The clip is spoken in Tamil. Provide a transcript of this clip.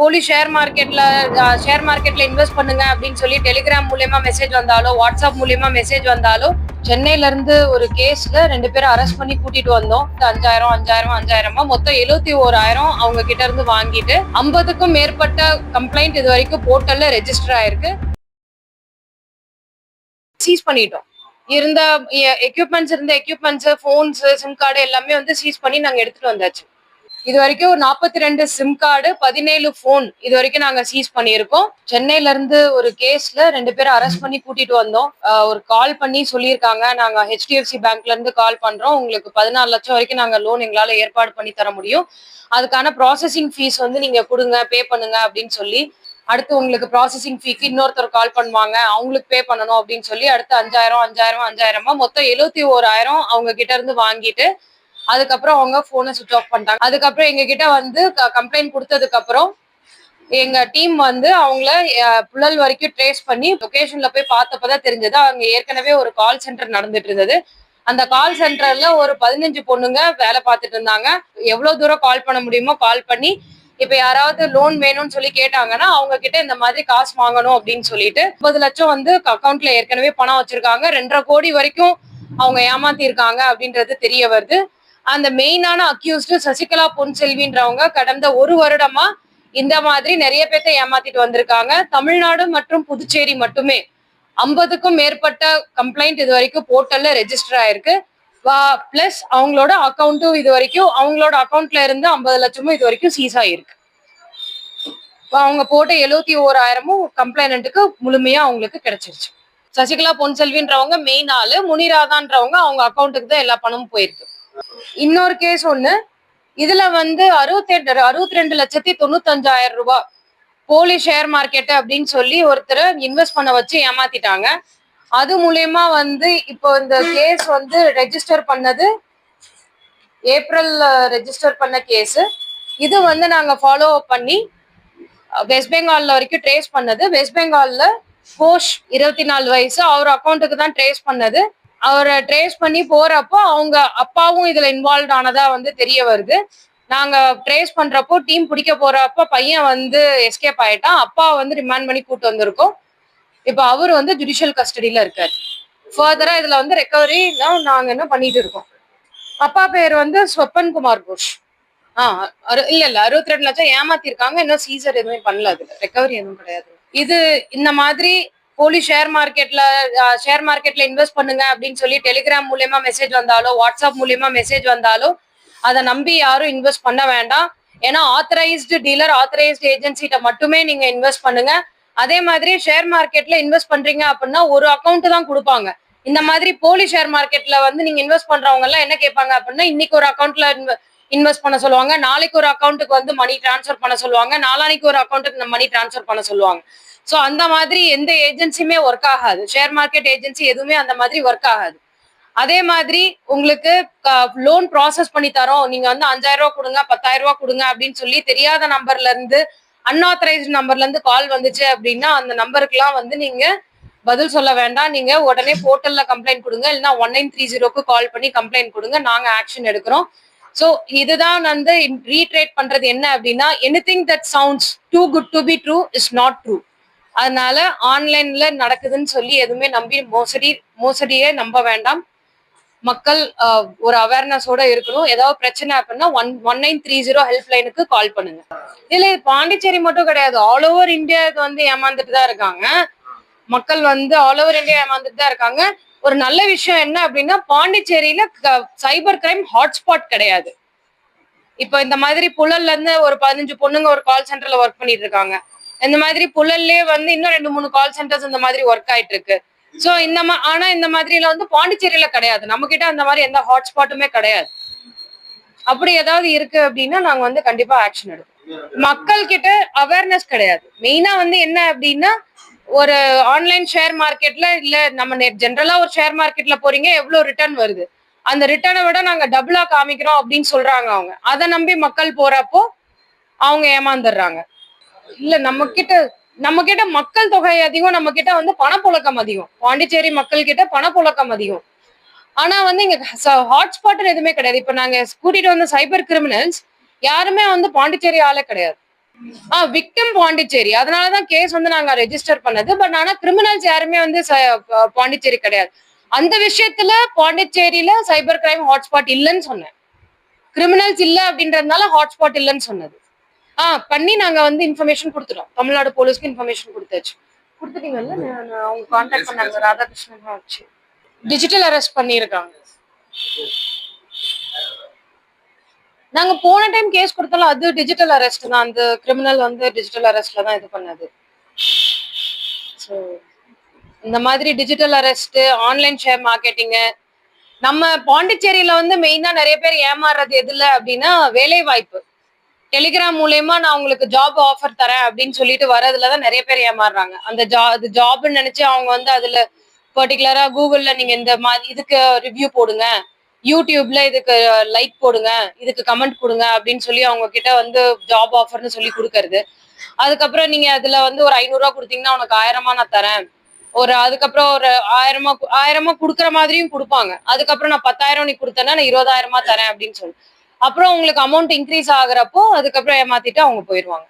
போலி ஷேர் மார்க்கெட்ல ஷேர் மார்க்கெட்ல இன்வெஸ்ட் பண்ணுங்க அப்படின்னு சொல்லி டெலிகிராம் மூலியமா மெசேஜ் வந்தாலோ வாட்ஸ்அப் மூலியமா மெசேஜ் வந்தாலோ சென்னையில இருந்து ஒரு கேஸ்ல ரெண்டு பேரும் அரெஸ்ட் பண்ணி கூட்டிட்டு வந்தோம். இந்த அஞ்சாயிரம் அஞ்சாயிரம் அஞ்சாயிரமா மொத்தம் எழுபத்தி ஓராயிரம் அவங்க கிட்ட இருந்து வாங்கிட்டு ஐம்பதுக்கும் மேற்பட்ட கம்ப்ளைண்ட் இது வரைக்கும் போர்ட்டல்ல ரெஜிஸ்டர் ஆயிருக்கு. சீஸ் பண்ணிட்டோம். இருந்த எக்யூப்மெண்ட்ஸ் இருந்த எக்யூப்மெண்ட்ஸ் ஃபோன்ஸ் சிம் கார்டு எல்லாமே வந்து சீஸ் பண்ணி நாங்க எடுத்துட்டு வந்தாச்சு. இது வரைக்கும் நாற்பத்தி ரெண்டு சிம் கார்டு பதினேழு ஃபோன் இது வரைக்கும் நாங்க சீஸ் பண்ணியிருக்கோம். சென்னையில இருந்து ஒரு கேஸ்ல ரெண்டு பேரும் அரெஸ்ட் பண்ணி கூட்டிட்டு வந்தோம். ஒரு கால் பண்ணி சொல்லியிருக்காங்க. நாங்க ஹெச்டிஎஃப்சி பேங்க்ல இருந்து கால் பண்றோம். உங்களுக்கு பதினாலு லட்சம் வரைக்கும் நாங்க லோன் எங்களால ஏற்பாடு பண்ணி தர முடியும். அதுக்கான ப்ராசஸிங் ஃபீஸ் வந்து நீங்க கொடுங்க பே பண்ணுங்க அப்படின்னு சொல்லி அடுத்து உங்களுக்கு ப்ராசஸிங் ஃபீக்கு இன்னொருத்தர் கால் பண்ணுவாங்க. அவங்களுக்கு பே பண்ணணும் அப்படின்னு சொல்லி அடுத்து அஞ்சாயிரம் அஞ்சாயிரம் அஞ்சாயிரமா மொத்தம் எழுபத்தி ஓராயிரம் அவங்க கிட்ட இருந்து வாங்கிட்டு அதுக்கப்புறம் அவங்க போனை சுவிச் ஆஃப் பண்ணிட்டாங்க. அதுக்கப்புறம் எங்க கிட்ட வந்து கம்ப்ளைண்ட் கொடுத்ததுக்கு அப்புறம் எங்க டீம் வந்து அவங்கள புழல் வரைக்கும் ட்ரேஸ் பண்ணி லொகேஷன்ல போய் பார்த்தப்பதான் தெரிஞ்சது. அவங்க ஏற்கனவே ஒரு கால் சென்டர் நடந்துட்டு இருந்தது. அந்த கால் சென்டர்ல ஒரு பதினஞ்சு பொண்ணுங்க வேலை பார்த்துட்டு இருந்தாங்க. எவ்வளவு தூரம் கால் பண்ண முடியுமோ கால் பண்ணி இப்ப யாராவது லோன் வேணும்னு சொல்லி கேட்டாங்கன்னா அவங்க கிட்ட இந்த மாதிரி காசு வாங்கணும் அப்படின்னு சொல்லிட்டு முப்பது லட்சம் வந்து அக்கௌண்ட்ல ஏற்கனவே பணம் வச்சிருக்காங்க. ரெண்டரை கோடி வரைக்கும் அவங்க ஏமாத்தி இருக்காங்க அப்படின்றது தெரிய வருது. அந்த மெயினான அக்யூஸ்டு சசிகலா பொன் செல்வின்றவங்க கடந்த ஒரு வருடமா இந்த மாதிரி நிறைய பேர்த்த ஏமாத்திட்டு வந்திருக்காங்க. தமிழ்நாடு மற்றும் புதுச்சேரி மட்டுமே ஐம்பதுக்கும் மேற்பட்ட கம்ப்ளைண்ட் இது வரைக்கும் போர்ட்டல்ல ரெஜிஸ்டர் ஆயிருக்கு. பிளஸ் அவங்களோட அக்கௌண்ட்டும் இது வரைக்கும் அவங்களோட அக்கௌண்ட்ல இருந்து ஐம்பது லட்சமும் இது வரைக்கும் சீஸ் ஆயிருக்கு. அவங்க போட்ட எழுபத்தி ஓராயிரமும் கம்ப்ளைனண்ட்டுக்கு முழுமையா அவங்களுக்கு கிடைச்சிருச்சு. சசிகலா பொன்செல்வின்றவங்க மெயின் ஆளு முனிராதான்றவங்க அவங்க அக்கௌண்ட்டுக்கு தான் எல்லா பணமும் போயிருக்கு. இன்னொரு கேஸ் ஒண்ணு. இதுல வந்து அறுபத்தெட்டு அறுபத்தி ரெண்டு லட்சத்தி தொண்ணூத்தஞ்சாயிரம் ரூபாய் போலி ஷேர் மார்க்கெட் அப்படின்னு சொல்லி ஒருத்தரை இன்வெஸ்ட் பண்ண வச்சு ஏமாத்திட்டாங்க. அது மூலியமா வந்து இப்போ இந்த கேஸ் வந்து ரெஜிஸ்டர் பண்ணது ஏப்ரல் ரெஜிஸ்டர் பண்ண கேஸ் இது வந்து நாங்க ஃபாலோ அப் பண்ணி வெஸ்ட் பெங்கால்ல வரைக்கும் ட்ரேஸ் பண்ணது. வெஸ்ட் பெங்கால்ல கோஷ் இருபத்தி நாலு வயசு. அவர் அக்கௌண்ட்டுக்கு தான் ட்ரேஸ் பண்ணது. அவரை ட்ரேஸ் பண்ணி போறப்போ அவங்க அப்பாவும் இதுல இன்வால்வ் ஆனதா வந்து தெரிய வருது. நாங்க ட்ரேஸ் பண்றப்போ டீம் பிடிக்க போறப்ப பையன் வந்து எஸ்கேப் ஆயிட்டான். அப்பா வந்து ரிமாண்ட் பண்ணி கூட்டு வந்திருக்கோம். இப்போ அவர் வந்து ஜுடிஷியல் கஸ்டடியில இருக்காரு. ஃபர்தரா இதுல வந்து ரெக்கவரி நாங்க என்ன பண்ணிட்டு இருக்கோம்? அப்பா பேர் வந்து ஸ்வப்பன் குமார் கோஷ் ஆ இல்ல இல்ல அறுபத்தி ரெண்டு லட்சம் ஏமாத்திருக்காங்க. இன்னும் சீசர் எதுவுமே பண்ணல அதுல. ரெக்கவரி எதுவும் கிடையாது. இது இந்த மாதிரி போலி ஷேர் மார்க்கெட்ல ஷேர் மார்க்கெட்ல இன்வெஸ்ட் பண்ணுங்க அப்படின்னு சொல்லி டெலிகிராம் மூலியமா மெசேஜ் வந்தாலோ வாட்ஸ்அப் மூலியமா மெசேஜ் வந்தாலோ அதை நம்பி யாரும் இன்வெஸ்ட் பண்ண வேண்டாம். ஏன்னா ஆத்தரைஸ்டு டீலர் ஆத்தரைஸ்டு ஏஜென்சிட்ட மட்டுமே நீங்க இன்வெஸ்ட் பண்ணுங்க. அதே மாதிரி ஷேர் மார்க்கெட்ல இன்வெஸ்ட் பண்றீங்க அப்படின்னா ஒரு அக்கௌண்ட் தான் கொடுப்பாங்க. இந்த மாதிரி போலி ஷேர் மார்க்கெட்ல வந்து நீங்க இன்வெஸ்ட் பண்றவங்க எல்லாம் என்ன கேட்பாங்க அப்படின்னா இன்னைக்கு ஒரு அக்கௌண்ட்ல இன்வெஸ்ட் பண்ண சொல்லுவாங்க. நாளைக்கு ஒரு அக்கௌண்ட்டுக்கு வந்து மணி டிரான்ஸ்ஃபர் பண்ண சொல்லுவாங்க. நாளானிக்கு ஒரு அக்கௌண்ட்டுக்கு மணி டிரான்ஸ்ஃபர் பண்ண சொல்லுவாங்க. ஸோ அந்த மாதிரி எந்த ஏஜென்சியுமே ஒர்க் ஆகாது. ஷேர் மார்க்கெட் ஏஜென்சி எதுவுமே அந்த மாதிரி ஒர்க் ஆகாது. அதே மாதிரி உங்களுக்கு லோன் ப்ராசஸ் பண்ணி தரோம். நீங்க வந்து அஞ்சாயிரம் ரூபா கொடுங்க பத்தாயிரம் ரூபா கொடுங்க அப்படின்னு சொல்லி தெரியாத நம்பர்ல இருந்து அன்ஆத்தரைஸ்டு நம்பர்ல இருந்து கால் வந்துச்சு அப்படின்னா அந்த நம்பருக்குலாம் வந்து நீங்க பதில் சொல்ல வேண்டாம். நீங்க உடனே போர்ட்டல்ல கம்ப்ளைண்ட் கொடுங்க. இல்லைன்னா ஒன் நைன் த்ரீ ஜீரோக்கு கால் பண்ணி கம்ப்ளைண்ட் கொடுங்க. நாங்க ஆக்ஷன் எடுக்கிறோம். ஸோ இதுதான் வந்து ரீட்ரேட் பண்றது என்ன அப்படின்னா any thing that sounds too good to be true is not true அதனால ஆன்லைன்ல நடக்குதுன்னு சொல்லி எதுவுமே நம்பி மோசடி மோசடியே நம்ப வேண்டாம். மக்கள் ஒரு அவேர்னஸோட இருக்கணும். ஏதாவது பிரச்சனை அப்படின்னா one one nine three zero help லைனுக்கு கால் பண்ணுங்க. இல்ல இது பாண்டிச்சேரி மட்டும் கிடையாது. ஆல் ஓவர் இந்தியா இது வந்து ஏமாந்துட்டு தான் இருக்காங்க. மக்கள் வந்து ஆல் ஓவர் இந்தியா ஏமாந்துட்டு தான் இருக்காங்க. ஒரு நல்ல விஷயம் என்ன அப்படின்னா பாண்டிச்சேரியில சைபர் கிரைம் ஹாட்ஸ்பாட் கிடையாது. இப்போ இந்த மாதிரி புழல்ல இருந்து ஒரு பதினஞ்சு பொண்ணுங்க ஒரு கால் சென்டர்ல ஒர்க் பண்ணிட்டு இருக்காங்க. இந்த மாதிரி புழல்லே வந்து இன்னும் ரெண்டு மூணு கால் சென்டர்ஸ் இந்த மாதிரி ஒர்க் ஆயிட்டு இருக்கு சோ இந்த மா ஆனா இந்த மாதிரில வந்து பாண்டிச்சேரியில கிடையாது. நம்ம கிட்ட அந்த மாதிரி எந்த ஹாட்ஸ்பாட்டுமே கிடையாது. அப்படி ஏதாவது இருக்கு அப்படின்னா நாங்க வந்து கண்டிப்பா ஆக்ஷன் எடுப்போம். மக்கள் கிட்ட அவேர்னஸ் கிடையாது மெயினா வந்து என்ன அப்படின்னா ஒரு ஆன்லைன் ஷேர் மார்க்கெட்ல இல்ல நம்ம ஜென்ரலா ஒரு ஷேர் மார்க்கெட்ல போறீங்க எவ்வளவு ரிட்டர்ன் வருது? அந்த ரிட்டர்னை விட நாங்க டபுளா காமிக்கிறோம் அப்படின்னு சொல்றாங்க அவங்க. அதை நம்பி மக்கள் போறப்போ அவங்க ஏமாந்துடுறாங்க. இல்ல நம்ம கிட்ட நம்ம கிட்ட மக்கள் தொகை அதிகம் நம்ம கிட்ட வந்து பணப்புழக்கம் அதிகம். பாண்டிச்சேரி மக்கள் கிட்ட பணப்புழக்கம் அதிகம். ஆனா வந்து இங்க ஹாட்ஸ்பாட்னு எதுவுமே கிடையாது. இப்ப நாங்க கூட்டிட்டு வந்த சைபர் கிரிமினல்ஸ் யாருமே வந்து பாண்டிச்சேரி ஆளே கிடையாது. ஆஹ் விக்டம் பாண்டிச்சேரி. அதனாலதான் கேஸ் வந்து நாங்க ரெஜிஸ்டர் பண்ணது. பட் ஆனா கிரிமினல்ஸ் யாருமே வந்து ச- பாண்டிச்சேரி கிடையாது. அந்த விஷயத்துல பாண்டிச்சேரியில சைபர் கிரைம் ஹாட்ஸ்பாட் இல்லைன்னு சொன்னேன். கிரிமினல்ஸ் இல்ல அப்படின்றதுனால ஹாட்ஸ்பாட் இல்லைன்னு சொன்னது. ஆ பண்ணி நாங்க வந்து இன்ஃபர்மேஷன் கொடுத்துட்டோம். தமிழ்நாடு போலீஸ்க்கு இன்ஃபர்மேஷன் கொடுத்தாச்சு. கொடுத்துட்டீங்கல்ல? அவங்க கான்டாக்ட் பண்ணாங்க. ராதாகிருஷ்ணன் வச்சு. டிஜிட்டல் அரெஸ்ட் பண்ணியிருக்காங்க. நாங்க போன டைம் கேஸ் கொடுத்தாலும் அது டிஜிட்டல் அரெஸ்ட் தான். அந்த கிரிமினல் வந்து டிஜிட்டல் அரெஸ்ட்ல தான் இது பண்ணது. ஸோ இந்த மாதிரி digital arrest online share marketing நம்ம பாண்டிச்சேரியில வந்து மெயினா நிறைய பேர் ஏமாறுறது எதுல அப்படின்னா வேலை வாய்ப்பு டெலிகிராம் மூலயமா நான் உங்களுக்கு ஜாப் ஆஃபர் தரேன் அப்படின்னு சொல்லிட்டு வரதுல தான் நிறைய பேர் ஏமாறுறாங்க. அந்த ஜா அது ஜாப்னு நினைச்சு அவங்க வந்து அதுல பர்டிகுலரா கூகுள்ல நீங்க இந்த மாதிரி இதுக்கு ரிவ்யூ போடுங்க. யூடியூப்ல இதுக்கு லைக் போடுங்க. இதுக்கு கமெண்ட் கொடுங்க அப்படின்னு சொல்லி அவங்க கிட்ட வந்து ஜாப் ஆஃபர்னு சொல்லி கொடுக்கறது. அதுக்கப்புறம் நீங்க அதுல வந்து ஒரு ஐநூறுரூவா கொடுத்தீங்கன்னா உனக்கு ஆயிரமா நான் தரேன். ஒரு அதுக்கப்புறம் ஒரு ஆயிரமா ஆயிரமா கொடுக்குற மாதிரியும் கொடுப்பாங்க. அதுக்கப்புறம் நான் பத்தாயிரம் நீ கொடுத்தேன்னா நான் இருபதாயிரமா தரேன் அப்படின்னு சொல்லி. அப்புறம் உங்களுக்கு அமௌண்ட் இன்க்ரீஸ் ஆகுறப்போ அதுக்கப்புறம் ஏமாத்திட்டு அவங்க போயிடுவாங்க